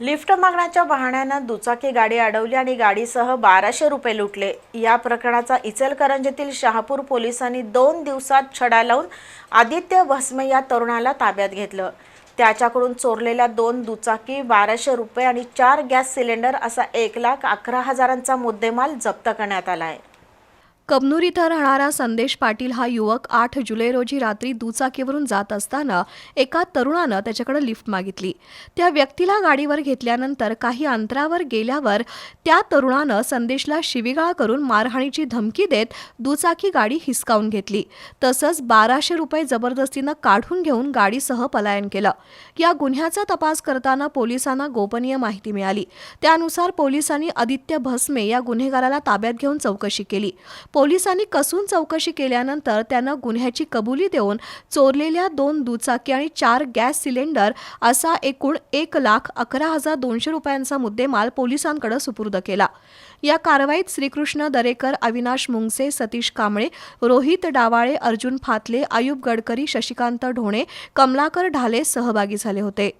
Lift मागण्याच्या बहाण्यानं दुचाकी गाडी अडवली आणि गाडीसह बाराशे रुपये लुटले. या प्रकरणाचा इचलकरंजीतील शहापूर पोलिसांनी दोन दिवसात छडा लावून आदित्य भस्मे या तरुणाला ताब्यात घेतलं. त्याच्याकडून चोरलेल्या दोन दुचाकी बाराशे रुपये आणि चार गॅस सिलेंडर असा एक लाख अकरा हजारांचा मुद्देमाल जप्त करण्यात आला आहे कबनूर इथं राहणारा संदेश पाटील हा युवक आठ जुलै रोजी रात्री दुचाकीवरून जात असताना एका तरुणानं त्याच्याकडे लिफ्ट मागितली. त्या व्यक्तीला गाडीवर घेतल्यानंतर काही अंतरावर गेल्यावर त्या तरुणानं संदेशला शिवीगाळ करून मारहाणीची धमकी देत दुचाकी गाडी हिसकावून घेतली. तसंच बाराशे रुपये जबरदस्तीनं काढून घेऊन गाडीसह पलायन केलं. या गुन्ह्याचा तपास करताना पोलिसांना गोपनीय माहिती मिळाली. त्यानुसार पोलिसांनी आदित्य भस्मे या गुन्हेगाराला ताब्यात घेऊन चौकशी केली. पोलिसांनी कसून चौकशी केल्यानंतर त्यानं गुन्ह्याची कबुली देऊन चोरलेल्या दोन दुचाकी आणि चार गॅस सिलेंडर असा एकूण एक लाख अकरा हजार दोनशे रुपयांचा मुद्देमाल पोलिसांकडे सुपूर्द केला. या कारवाईत श्रीकृष्ण दरेकर अविनाश मुंगसे सतीश कांबळे रोहित डावाळे अर्जुन फातले आयुब गडकरी शशिकांत ढोणे कमलाकर ढाले सहभागी झाले होते.